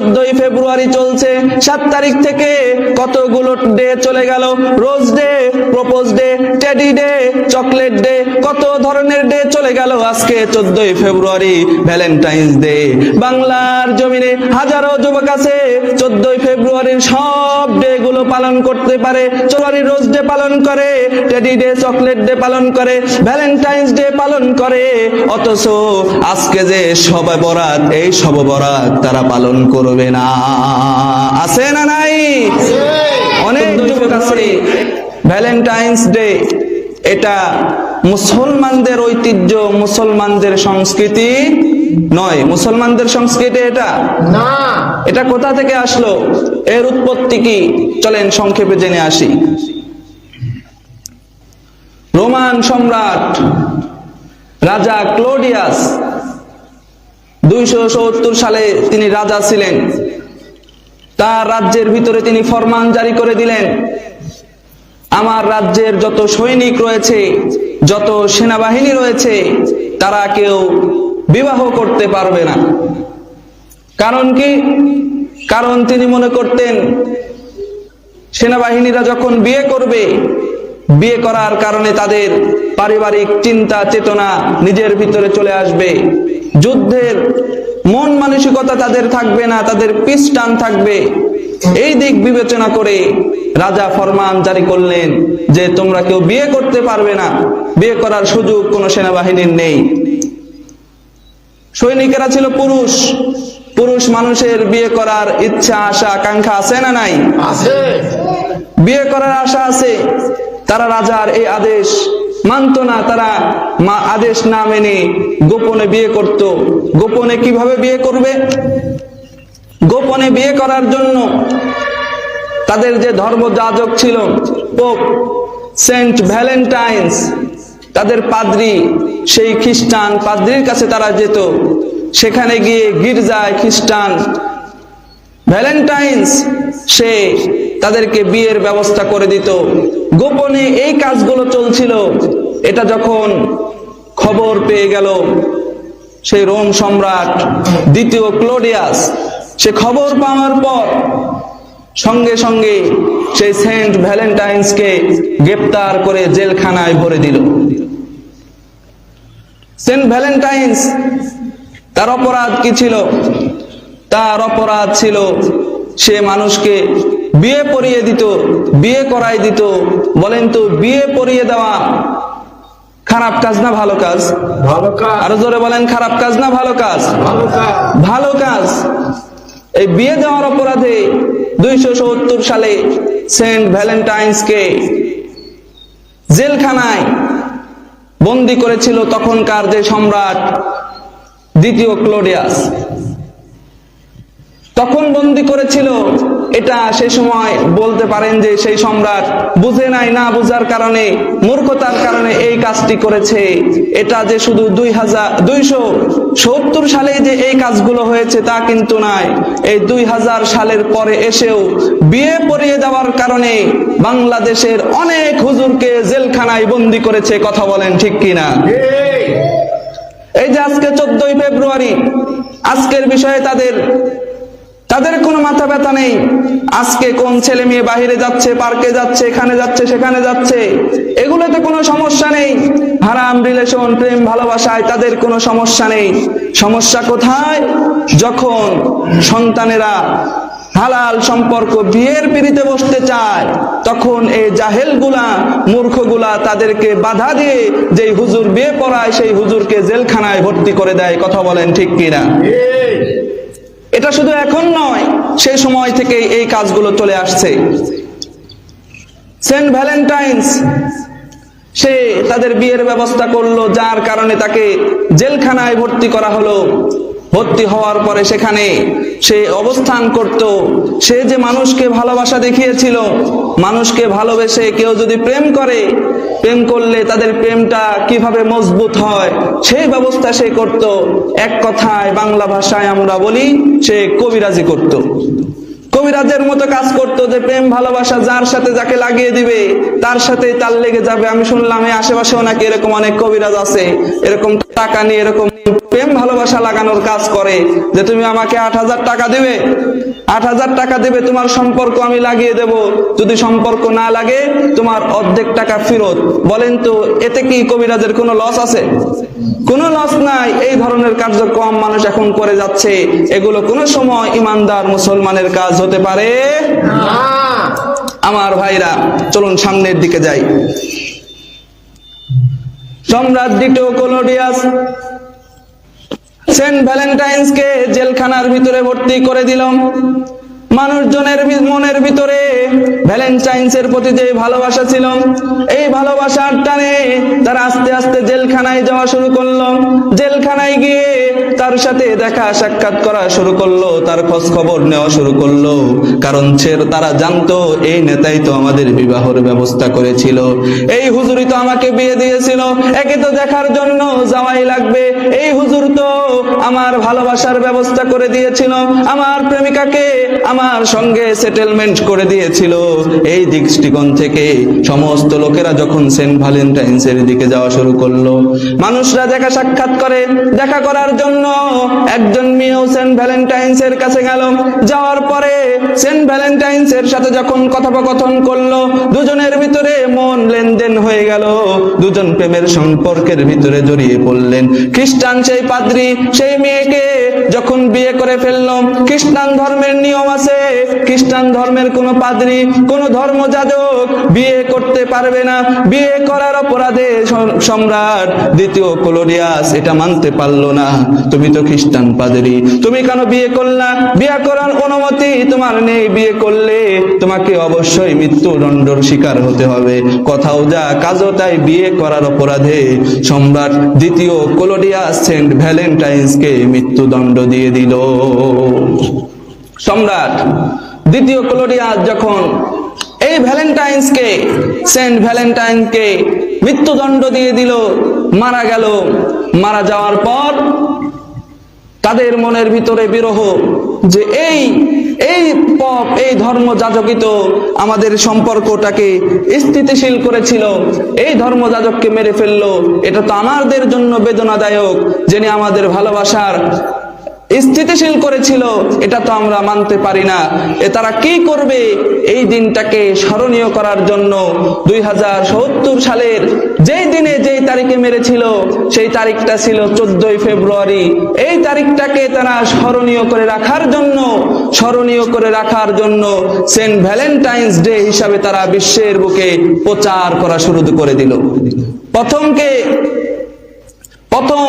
চোদ্দই ফেব্রুয়ারি চলছে। সাত তারিখ থেকে কতগুলো ডে চলে গেল? Rose day, propose day, teddy day, chocolate day, কত ধরনের ডে চলে গেল আজকে চোদ্দই ফেব্রুয়ারি, ভ্যালেন্টাইন্স ডে। বাংলার জমিনে হাজারো যুবক আছে, চোদ্দই ফেব্রুয়ারির সব ডে গুলো পালন করতে পারে। চোরারি রোজ ডে পালন করে, টেডি ডে, চকলেট ডে পালন করে, ভ্যালেন্টাইন্স ডে পালন করে। অথচ আজকে যে সবে বরাত, এই সব বরাত তারা পালন করবে না। আছে না নাই? অনেক যুবক আছে। ভ্যালেন্টাইন্স ডে এটা মুসলমানদের ঐতিহ্য মুসলমানদের সংস্কৃতি নয়। মুসলমানদের সংস্কৃতি এটা? না। এটা কোথা থেকে আসলো? এর উৎপত্তি কি? চলেন সংক্ষেপে জেনে আসি। রোমান সম্রাট রাজা ক্লোডিয়াস দুইশো সত্তর সালে তিনি রাজা ছিলেন। তার রাজ্যের ভিতরে তিনি ফরমান জারি করে দিলেন। আমার রাজ্যের যত সৈনিক রয়েছে, যত সেনাবাহিনী রয়েছে, তারা কেউ বিবাহ করতে পারবে না। কারণ কি? কারণ তিনি মনে করতেন, সেনাবাহিনীরা যখন বিয়ে করবে, বিয়ে করার কারণে তাদের পারিবারিক চিন্তা, চেতনা নিজের ভিতরে চলে আসবে। যুদ্ধের মন মানসিকতা তাদের থাকবে না তাদের পিস টান থাকবে। এই দিক বিবেচনা করে রাজা ফরমান জারি করলেন যে তোমরা কেউ বিয়ে করতে পারবে না। বিয়ে করার সুযোগ কোনো সেনাবাহিনীর নেই। সৈনিকেরা ছিল পুরুষ। পুরুষ মানুষের বিয়ে করার ইচ্ছা আশা আকাঙ্ক্ষা আছে না নাই? আছে। বিয়ে করার আশা আছে। তারা রাজার এই আদেশ মানত না তারা মা আদেশ না মেনে গোপনে বিয়ে করত। গোপনে কীভাবে বিয়ে করবে? গোপনে বিয়ে করার জন্য তাদের যে ধর্ম যাজক ছিল পোপ সেন্ট ভ্যালেন্টাইন্স, তাদের পাদ্রি, সেই খ্রিস্টান পাদ্রির কাছে তারা যেত। সেখানে গিয়ে গির্জায় খ্রিস্টান ভ্যালেন্টাইন্স সে তাদেরকে বিয়ের ব্যবস্থা করে দিত। গোপনে এই কাজগুলো চলছিল। এটা যখন খবর পেয়ে গেল, সেই রোম সম্রাট দ্বিতীয় ক্লোডিয়াস, সে খবর পাওয়ার পর সঙ্গে সঙ্গে সেই সেন্ট ভ্যালেন্টাইন্সকে গ্রেপ্তার করে জেলখানায় ভরে দিল। সেন্ট ভ্যালেন্টাইন্স, তার অপরাধ কি ছিল? তার অপরাধ ছিল, সে মানুষকে বিয়ে পরিয়ে দিত, বিয়ে করাই দিত। বলেন তো, বিয়ে পরিয়ে দেওয়া খারাপ কাজ না ভালো কাজ? ভালো কাজ। আরও জোরে বলেন খারাপ কাজ না ভালো কাজ? ভালো কাজ। ভালো কাজ। এই বিয়ে দেওয়ার অপরাধে দুইশো সত্তর সালে সেন্ট ভ্যালেন্টাইন্সকে জেলখানায় বন্দি করেছিল তখনকার যে সম্রাট দ্বিতীয় ক্লোডিয়াস। তখন বন্দি করেছিল। এটা সেই সময় বলতে পারেন যে সেই সম্রাট বুঝে নাই না বুঝার কারণে মূর্খতার কারণে এই কাজটি করেছে। এটা যে শুধু দুই হাজার দুইশো সত্তর সালে যে এই কাজগুলো হয়েছে তা কিন্তু নয়। এই দুই হাজার সালের পরে এসেও বিয়ে পরিয়ে দেওয়ার কারণে বাংলাদেশের অনেক হুজুরকে জেলখানায় বন্দি করেছে কথা বলেন ঠিক কিনা? এই এই যে আজকে চোদ্দই ফেব্রুয়ারি আজকের বিষয়ে তাদের তাদের কোনো মাথা ব্যথা নেই। আজকে কোন ছেলে মেয়ে বাহিরে যাচ্ছে, পার্কে যাচ্ছে, এখানে যাচ্ছে, সেখানে যাচ্ছে, এগুলোতে কোনো সমস্যা নেই। হারাম রিলেশন প্রেম, ভালোবাসায় তাদের কোনো সমস্যা নেই। সমস্যা কোথায়? যখন সন্তানেরা হালাল সম্পর্ক বিয়ের পিড়িতে বসতে চায়, তখন এই জাহেলগুলা, মূর্খগুলা তাদেরকে বাধা দিয়ে যেই হুজুর বিয়ে পড়ায়, সেই হুজুরকে জেলখানায় ভর্তি করে দেয়। কথা বলেন ঠিক কিনা? এটা শুধু এখন নয়, সেই সময় থেকে এই কাজগুলো চলে আসছে। সেন্ট ভ্যালেন্টাইন্স, সে তাদের বিয়ের ব্যবস্থা করল, যার কারণে তাকে জেলখানায় ভর্তি করা হলো। ভর্তি হওয়ার পরে সেখানে সে অবস্থান করত। সে যে মানুষকে ভালোবাসা দেখিয়েছিল, মানুষকে ভালোবেসে কেউ যদি প্রেম করে প্রেম করলে তাদের প্রেমটা কীভাবে মজবুত হয়, সেই ব্যবস্থা সে করত। এক কথায় বাংলা ভাষায় আমরা বলি, সে কবিরাজি করত। কবিরাজের মতো কাজ করতো যে প্রেম, ভালোবাসা যার সাথে যাকে লাগিয়ে দিবে, তার সাথে তার লেগে যাবে। আমি শুনলাম এই আশেপাশেও নাকি এরকম অনেক কবিরাজ আছে। এরকম টাকা নিয়ে, এরকম প্রেম, ভালোবাসা লাগানোর কাজ করে যে তুমি আমাকে আট হাজার টাকা দিবে। আট হাজার টাকা দেবে, তোমার সম্পর্ক আমি লাগিয়ে দেব। যদি সম্পর্ক না লাগে, তোমার অর্ধেক টাকা ফেরত। বলেন তো, এতে কি কবিরাজের কোনো লস আছে? কোনো লস নাই, এই ধরনের কার্যক্রম মানুষ এখন করে যাচ্ছে। এগুলো কোনো সময় ইমানদার মুসলমানের কাজ হতে পারে? আমার ভাইরা, চলুন সামনের দিকে যাই। সম্রাট দ্বিতীয় কোলোডিয়াস সেন্ট ভ্যালেন্টাইন্সকে জেলখানার ভিতরে ভর্তি করে দিলাম মানুষজনের মনের ভিতরে ভ্যালেন্টাইন্সের প্রতি যে ভালোবাসা ছিল, এই ভালোবাসার টানে তারা আস্তে আস্তে জেলখানায় যাওয়া শুরু করল। জেলখানায় গিয়ে তার সাথে দেখা সাক্ষাৎ করা শুরু করল, তার খোঁজ খবর নেওয়া শুরু করল। কারণ সে তারা জানতো, এই নেতাই তো আমাদের বিবাহর ব্যবস্থা করেছিল। এই হুজুরি তো আমাকে বিয়ে দিয়েছিল, একে তো দেখার জন্য যাওয়াই লাগবে। এই হুজুর তো আমার ভালোবাসার ব্যবস্থা করে দিয়েছিল, আমার প্রেমিকাকে আমার সঙ্গে সেটেলমেন্ট করে দিয়েছিল। এই দৃষ্টিকোণ থেকে সমস্ত লোকেরা যখন সেন্ট ভ্যালেন্টাইন্সের দিকে যাওয়া শুরু করল, মানুষরা দেখা সাক্ষাৎ করে, দেখা করার জন্য একজন মেয়েও সেন্ট ভ্যালেন্টাইন্সের কাছে গেল। যাওয়ার পরে সেন্ট ভ্যালেন্টাইন্সের সাথে যখন কথোপকথন করল, দুজনের ভিতরে মন লেনদেন হয়ে গেল। দুজন প্রেমের সম্পর্কের ভিতরে জড়িয়ে পড়লেন। খ্রিস্টান সেই পাদ্রী, সেই মেয়েকে যখন বিয়ে করে খ্রিস্টান ধর্মের নিয়ম আছে। খ্রিস্টান ধর্মের কোন পাদ্রী, কোন ধর্মযাজক বিয়ে করতে পারবে না। বিয়ে করার অপরাধে সম্রাট দ্বিতীয় কোলোডিয়াস এটা মানতে পারল না। তুমি খ্রিস্টান পাদ্রী। তুমি কেন বিয়ে করলা? বিয়ে করার অনুমতি তোমার নেই বিয়ে করলে। তোমাকে অবশ্যই মৃত্যুদণ্ডর শিকার হতে হবে। কথাও যা, কাজও তাই বিয়ে করার অপরাধে। সম্রাট দ্বিতীয় কোলোডিয়াস সেন্ট ভ্যালেন্টাইন্সকে মৃত্যুদণ্ড দিয়ে দিল। সম্রাট দ্বিতীয় ক্লোডিয়াস যখন এই ভ্যালেন্টাইন্সকে, সেন্ট ভ্যালেন্টাইনকে মৃত্যুদণ্ড দিয়ে দিল, মারা গেল। মারা যাওয়ার পর তাদের মনের ভিতরে বিরহ যে এই এই পপ এই ধর্ম যাজকিত আমাদের সম্পর্কটাকে স্থিতিশীল করেছিল, এই ধর্ম যাজককে মেরে ফেলল। এটা তো আমাদের জন্য বেদনাদায়ক, যিনি আমাদের ভালোবাসার স্থিতিশীল করেছিল, এটা তো আমরা মানতে পারি না। এ তারা কি করবে? এই দিনটাকে স্মরণীয় করার জন্য দুই হাজার সত্তর সালের যেই দিনে যেই তারিখে মেরেছিল, সেই তারিখটা ছিল চোদ্দই ফেব্রুয়ারি। এই তারিখটাকে তারা স্মরণীয় করে রাখার জন্য, স্মরণীয় করে রাখার জন্য সেন্ট ভ্যালেন্টাইন্স ডে হিসাবে তারা বিশ্বের বুকে প্রচার করা শুরু করে দিল। প্রথমকে প্রথম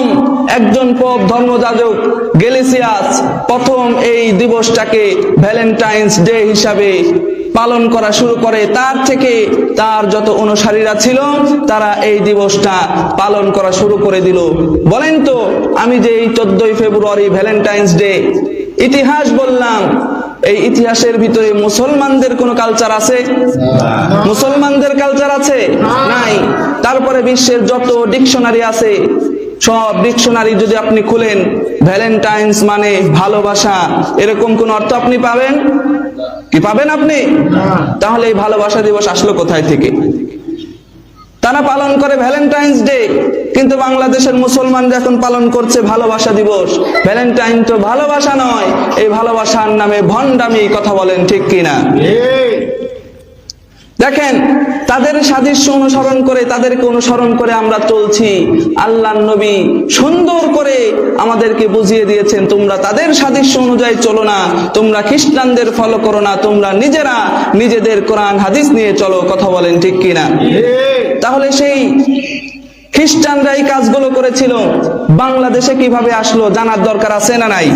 একজন পোপ ধর্মযাজক গেলেসিয়াস প্রথম এই দিবসটাকে ভ্যালেন্টাইন্স ডে হিসাবে পালন করা শুরু করে। তার থেকে তার যত অনুসারীরা ছিল তারা এই দিবসটা পালন করা শুরু করে দিল। বলেন তো আমি যে এই চোদ্দই ফেব্রুয়ারি ভ্যালেন্টাইন্স ডে ইতিহাস বললাম এই ইতিহাসের ভিতরে মুসলমানদের কোনো কালচার আছে? মুসলমানদের কালচার আছে? নাই। তারপরে বিশ্বের যত ডিকশনারি আছে সব ডিকশনারি যদি আপনি খুলেন, ভ্যালেন্টাইন্স মানে ভালোবাসা, এরকম কোন অর্থ আপনি পাবেন? কি পাবেন আপনি? তাহলে এই ভালোবাসা দিবস আসলো কোথায় থেকে? তারা পালন করে ভ্যালেন্টাইন্স ডে, কিন্তু বাংলাদেশের মুসলমানরা এখন পালন করছে ভালোবাসা দিবস। ভ্যালেন্টাইন তো ভালোবাসা নয়, এই ভালোবাসার নামে ভণ্ডামি কথা বলেন ঠিক কিনা? দেখেন তাদের সাদৃশ্য অনুসরণ করে তাদেরকে অনুসরণ করে আমরা চলছি। আল্লাহ নবী সুন্দর করে আমাদেরকে বুঝিয়ে দিয়েছেন তোমরা তাদের সাদৃশ্য অনুযায়ী চলো না তোমরা খ্রিস্টানদের ফলো করো না তোমরা নিজেরা নিজেদের কোরআন হাদিস নিয়ে চলো কথা বলেন ঠিক কিনা? তাহলে সেই খ্রিস্টানরা এই কাজগুলো করেছিল বাংলাদেশে কীভাবে আসলো জানার দরকার আছে না নাই?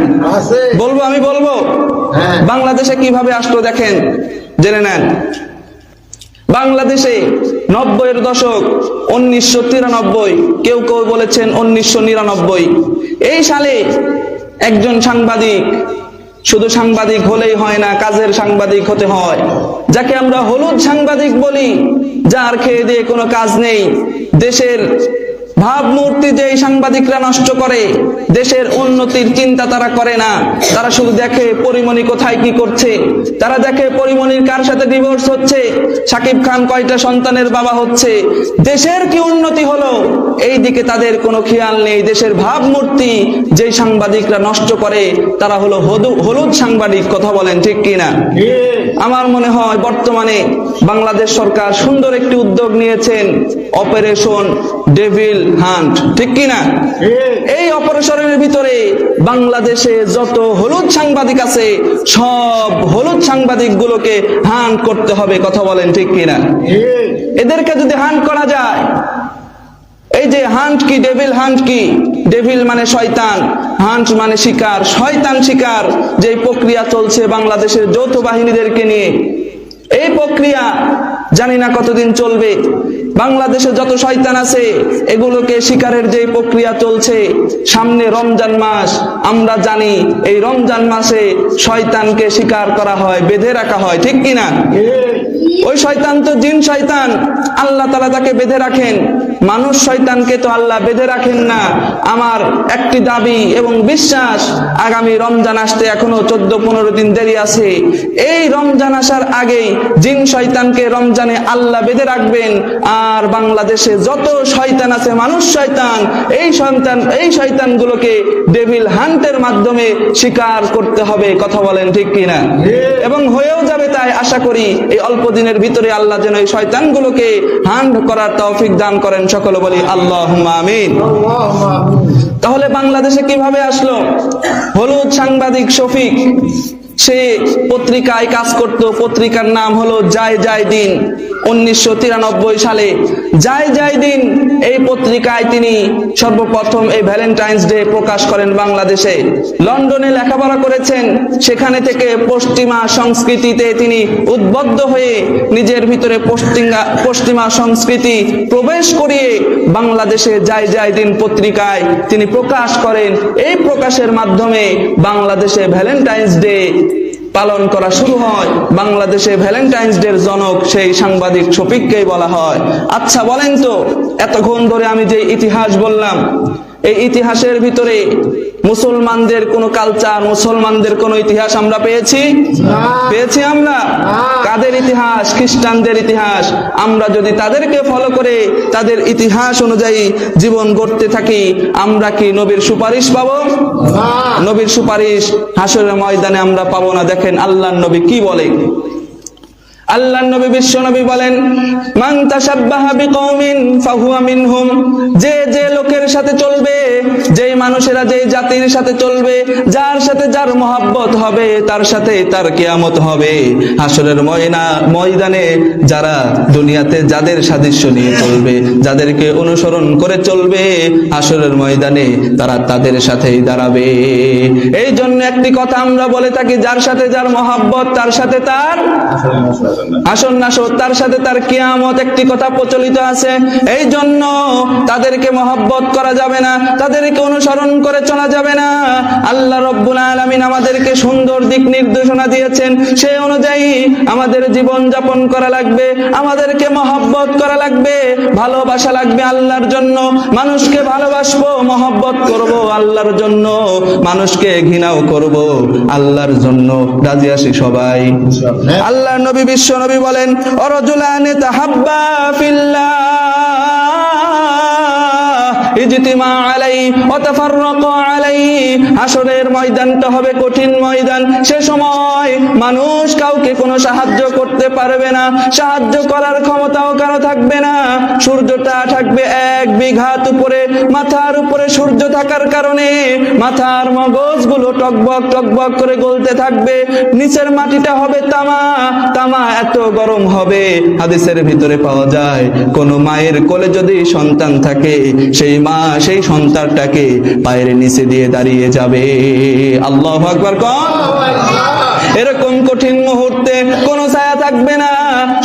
বলব আমি বলব? হ্যাঁ। বাংলাদেশে কীভাবে আসলো দেখেন জেনে নেন। বাংলাদেশে নব্বইয়ের দশক উনিশশো তিরানব্বই, কেউ কেউ বলেছেন উনিশশো নিরানব্বই। এই সালে একজন সাংবাদিক, শুধু সাংবাদিক হলেই হয় না, কাজের সাংবাদিক হতে হয়, যাকে আমরা হলুদ সাংবাদিক বলি, যার খেয়ে দিয়ে কোনো কাজ নেই। দেশের ভাবমূর্তি যে এই সাংবাদিকরা নষ্ট করে, দেশের উন্নতির চিন্তা তারা করে না। তারা শুধু দেখে পরিমণি কোথায় কি করছে। তারা দেখে পরিমণির কার সাথে ডিভোর্স হচ্ছে। সাকিব খান কয়টা সন্তানের বাবা হচ্ছে। দেশের কি উন্নতি হলো? এই দিকে তাদের কোনো খেয়াল নেই। দেশের ভাবমূর্তি যেই সাংবাদিকরা নষ্ট করে, তারা হলো হলুদ সাংবাদিক, কথা বলেন ঠিক কিনা? আমার মনে হয় বর্তমানে বাংলাদেশ সরকার সুন্দর একটি উদ্যোগ নিয়েছেন অপারেশন ডেভিল হান্ট ঠিক কিনা? এই অপারেশনের ভিতরে বাংলাদেশে যত হলুদ সাংবাদিক আছে, সব হলুদ সাংবাদিক গুলোকে হান্ট করতে হবে, কথা বলেন ঠিক কিনা? এদেরকে যদি হান্ট করা যায়, এই যে হান্ট কি ডেভিল হান্ট কি? ডেভিল মানে শয়তান হান্ট মানে শিকার শয়তান শিকার যে প্রক্রিয়া চলছে বাংলাদেশের যৌথ বাহিনীদেরকে নিয়ে। এই প্রক্রিয়া জানি না কতদিন চলবে। বাংলাদেশে যত শয়তান আছে এগুলোকে শিকারের যে প্রক্রিয়া চলছে সামনে রমজান মাস আমরা জানি এই রমজান মাসে শয়তানকে শিকার করা হয় বেঁধে রাখা হয় ঠিক কিনা? ওই শয়তান তো জিন শয়তান আল্লাহ তালা তাকে বেঁধে রাখেন। মানুষ শয়তানকে তো আল্লাহ বেঁধে রাখেন না। আমার একটি দাবি এবং বিশ্বাস, আগামী রমজান আসতে এখনও চোদ্দ পনেরো দিন দেরি আছে। এই রমজান আসার আগেই জিন শয়তানকে রমজানে আল্লাহ বেঁধে রাখবেন। আর বাংলাদেশে যত শয়তান আছে, মানুষ শয়তান, এই সন্তান, এই শয়তানগুলোকে ডেভিল হান্টের মাধ্যমে শিকার করতে হবে, কথা বলেন ঠিক কিনা? এবং হয়েও যাবে তাই আশা করি এই অল্প দিনের ভিতরে আল্লাহ যেন এই শয়তানগুলোকে হান্ড করার তৌফিক দান করেন। সকলে বলি আল্লাহ আমিন। তাহলে বাংলাদেশে কীভাবে আসলো? হলুদ সাংবাদিক শফিক সে পত্রিকায় কাজ করত। পত্রিকার নাম হলো যায় যায় দিন, উনিশশো তিরানব্বই সালে। যায় যায় দিন, এই পত্রিকায় তিনি সর্বপ্রথম এই ভ্যালেন্টাইন্স ডে প্রকাশ করেন বাংলাদেশে। লন্ডনে লেখাপড়া করেছেন, সেখানে থেকে পশ্চিমা সংস্কৃতিতে তিনি উদ্বুদ্ধ হয়ে নিজের ভিতরে পশ্চিমা পশ্চিমা সংস্কৃতি প্রবেশ করিয়ে বাংলাদেশে যায় যায় দিন পত্রিকায় তিনি প্রকাশ করেন। এই প্রকাশের মাধ্যমে বাংলাদেশে ভ্যালেন্টাইন্স ডে পালন করা শুরু হয়। বাংলাদেশে ভ্যালেন্টাইন্স ডের জনক সেই সাংবাদিক শফিককেই বলা হয়। আচ্ছা বলেন তো, এতক্ষণ ধরে আমি যে ইতিহাস বললাম, এই ইতিহাসের ভিতরে মুসলমানদের কোন কালচার মুসলমানদের কোন ইতিহাস আমরা পেয়েছি? পেয়েছি আমরা? কাদের ইতিহাস? খ্রিস্টানদের ইতিহাস। আমরা যদি তাদেরকে ফলো করে তাদের ইতিহাস অনুযায়ী জীবন গড়তে থাকি আমরা কি নবীর সুপারিশ পাবো? নবীর সুপারিশ হাসরের ময়দানে আমরা পাবো না। দেখেন আল্লাহ নবী কি বলে? আল্লাহ নবী বিশ্ব নবী বলেন মান বিকৌমিন ফাহুয়া মিনহুম। যে যে লোকের সাথে চলবে যেই মানুষেরা যেই জাতির সাথে চলবে, যার সাথে যার মহাব্বত হবে, তার সাথে তার কেয়ামত হবে। হাসরের ময়না, ময়দানে যারা দুনিয়াতে যাদের সাদৃশ্য নিয়ে চলবে, যাদেরকে অনুসরণ করে চলবে হাসরের ময়দানে তারা তাদের সাথেই দাঁড়াবে। এই জন্য একটি কথা আমরা বলে থাকি, যার সাথে যার মহাব্বত, তার সাথে তার আসন নাসর তার সাথে তার কেয়ামত, একটি কথা প্রচলিত আছে। এই জন্য তাদেরকে মহব্বত করা যাবে না, তাদেরকে অনুসরণ করে চলা যাবে না। আল্লাহ রব্বুল আলামিন আমাদেরকে সুন্দর দিক নির্দেশনা দিয়েছেন। সেই অনুযায়ী আমাদের জীবন যাপন করা লাগবে আমাদেরকে মহব্বত করা লাগবে ভালোবাসা লাগবে আল্লাহর জন্য। মানুষকে ভালোবাসবো মহব্বত করব আল্লাহর জন্য। মানুষকে ঘৃণাও করব আল্লাহর জন্য। রাজি আসি সবাই। আল্লাহ নবী বিশ্ব নবী বলেন অরজুলানে তাহাব্বা ফিল্লাহ। ইজতিমা আলাই ও তাফাররাকা আলাই হাসরের ময়দানটা হবে কঠিন ময়দান। সে সময় মানুষ কাউকে কোনো সাহায্য করতে পারবে না। সাহায্য করার ক্ষমতাও কারও থাকবে না। সূর্যটা থাকবে এক বিঘাত উপরে। মাথার উপরে সূর্য থাকার কারণে মাথার মগজগুলো টকবক টকবক করে গলতে থাকবে। নিচের মাটিটা হবে তামা। তামা এত গরম হবে। হাদিসের ভিতরে পাওয়া যায়, কোন মায়ের কোলে যদি সন্তান থাকে, সেই মা সেই সন্তানটাকে পায়ের নিচে দিয়ে দাঁড়িয়ে যাবে। আল্লাহ আকবার কন। এরকম কঠিন মুহূর্তে কোন ছায়া থাকবে না।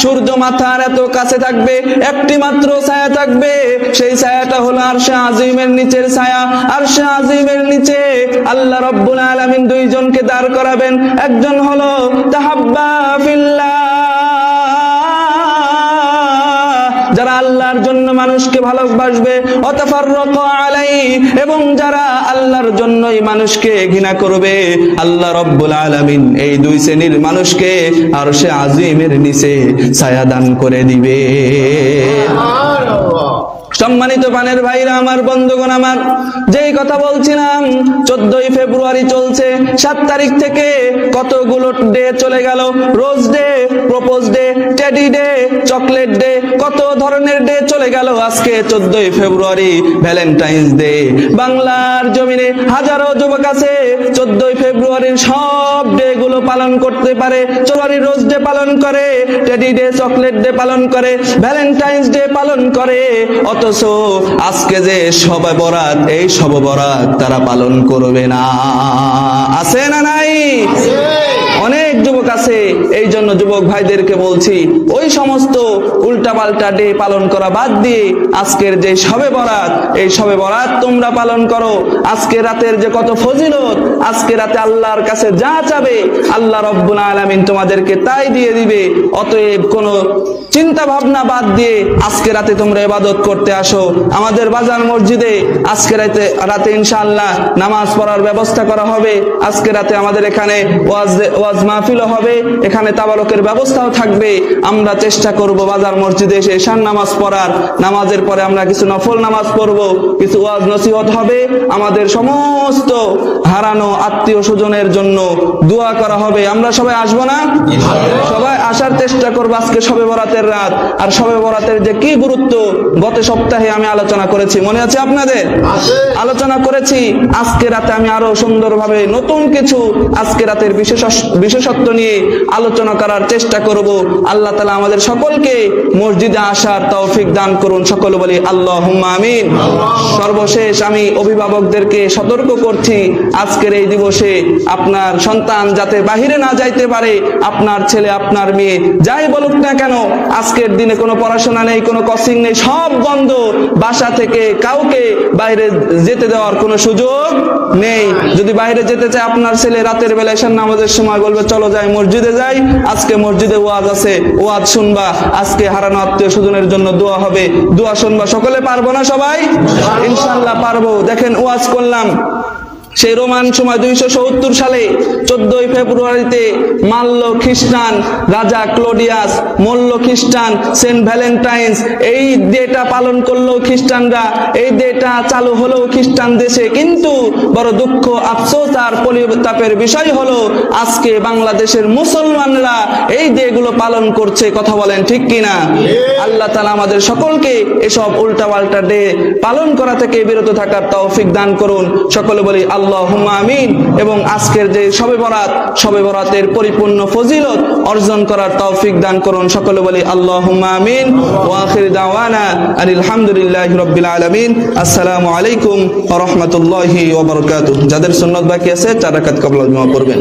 সূর্য মাথার এত কাছে থাকবে, একটি মাত্র ছায়া থাকবে। সেই ছায়াটা হলো আরশে আজিমের নিচের ছায়া। আরশে আজিমের নিচে আল্লাহ রব্বুল আলামিন দুইজনকে দাঁড় করাবেন। একজন হলো তাহাব্বা ফিল্লাহ মানুষকে ভালোবাসবে আলাই এবং যারা আল্লাহর জন্যই মানুষকে ঘৃণা করবে, আল্লাহ রব্বুল আলামিন এই দুই শ্রেণির মানুষকে আর সে আজিমের নিচে ছায়া দান করে দিবে। সম্মানিত পানের ভাইরা আমার, বন্ধুগণ আমার, যেই কথা বলছিলাম, চোদ্দই ফেব্রুয়ারি চলছে, সাত তারিখ থেকে কতগুলো ডে চলে গেল? Rose day, propose day, teddy day, chocolate day, কত ধরনের ডে চলে গেল আজকে চোদ্দই ফেব্রুয়ারি, ভ্যালেন্টাইন্স ডে। বাংলার জমিনে হাজারো যুবক আছে, চোদ্দই ফেব্রুয়ারির সব ডে গুলো পালন করতে পারে। চোরারি রোজ ডে পালন করে, টেডি ডে, চকলেট ডে পালন করে, ভ্যালেন্টাইন্স ডে পালন করে। অথচ আজকে যে সবে বরাত, এই সব বরাত তারা পালন করবে না। আছে না নাই? অনেক যুবক আছে, এই জন্য যুবক ভাইদেরকে বলছি, ওই সমস্ত উল্টাপাল্টা ডে পালন করা বাদ দিয়ে আজকের যে সবে বরাত, এই সবে বরাত তোমরা পালন করো। আজকে রাতের যে কত ফজিলত, আজকে রাতে আল্লাহর কাছে যা চাবে, আল্লাহ রব্বুল আলামিন তোমাদেরকে তাই দিয়ে দিবে। অতএব কোনো চিন্তা ভাবনা বাদ দিয়ে আজকে রাতে তোমরা ইবাদত করতে আসো। আমাদের বাজার মসজিদে আজকে রাতে রাতে ইনশাআল্লাহ নামাজ পড়ার ব্যবস্থা করা হবে। আজকে রাতে আমাদের এখানে ওয়াজ ওয়াজ মাহফিলও হবে এখানে তাবারকের ব্যবস্থাও থাকবে। আমরা চেষ্টা করব বাজার মসজিদে এসে ঈশান নামাজ পড়ার। নামাজের পরে আমরা কিছু নফল নামাজ পড়ব কিছু ওয়াজ নসিহত হবে। আমাদের সমস্ত হারানো আত্মীয় স্বজনের জন্য দোয়া করা হবে। আমরা সবাই আসব না? সবাই আসার চেষ্টা করব আজকে সবে বরাতের রাত। আর সবে বরাতের যে কি গুরুত্ব গত সপ্তাহে আমি আলোচনা করেছি। মনে আছে আপনাদের? আলোচনা করেছি আজকে রাতে আমি আরও সুন্দরভাবে নতুন কিছু আজকে রাতের বিশেষ বিশেষ বিশেষত্ব নিয়ে আলোচনা করার চেষ্টা করব। আল্লাহ তালা আমাদের সকলকে মসজিদে আসার তৌফিক দান করুন। সকল বলি আল্লাহ আমিন। সর্বশেষ আমি অভিভাবকদেরকে সতর্ক করছি, আজকের এই দিবসে আপনার সন্তান যাতে বাহিরে না যাইতে পারে, আপনার ছেলে, আপনার মেয়ে, যাই বলুক না কেন, আজকের দিনে কোনো পড়াশোনা নেই, কোনো কোচিং নেই, সব বন্ধ। বাসা থেকে কাউকে বাইরে যেতে দেওয়ার কোনো সুযোগ নেই। যদি বাইরে যেতে চায় আপনার ছেলে, রাতের বেলা এসে নামাজের সময় বলবে, চলো যাই মসজিদে যাই আজকে মসজিদে ওয়াজ আছে, ওয়াজ শুনবা, আজকে হারানো আত্মীয় স্বজনের জন্য দোয়া হবে, দোয়া শুনবা, সকলে পারব না সবাই? ইনশাল্লাহ পারব। দেখেন, ওয়াজ করলাম সেই রোমান সময় দুইশো সত্তর সালে চোদ্দই ফেব্রুয়ারিতে মাল্য খ্রিস্টান রাজা ক্লোডিয়াস, মল্ল খ্রিস্টান সেন্ট ভ্যালেন্টাইন্স, এই ডেটা পালন করল খ্রিস্টানরা, এই ডেটা চালু হলো খ্রিস্টান দেশে কিন্তু বড় দুঃখ, আফসোস আর পরিতাপের বিষয় হলো আজকে বাংলাদেশের মুসলমানরা এই ডেগুলো পালন করছে, কথা বলেন ঠিক কিনা? আল্লাহ তালা আমাদের সকলকে এসব উল্টাপাল্টা ডে পালন করা থেকে বিরত থাকার তৌফিক দান করুন। সকলে বলি আমিন। এবং আজকের যে সবে বরাত, সবে বরাতের পরিপূর্ণ ফজিলত অর্জন করার তৌফিক দান করুন সকলে বলি আল্লাহ আমিন। ওয়াখির দাওয়ানা আলহামদুলিল্লাহ রবিল আলমিন। আসসালামু আলাইকুম রাহমাতুল্লাহি ওয়া যাদের সুন্নত বাকি আছে, চার রাকাত কবলা জমা করবেন।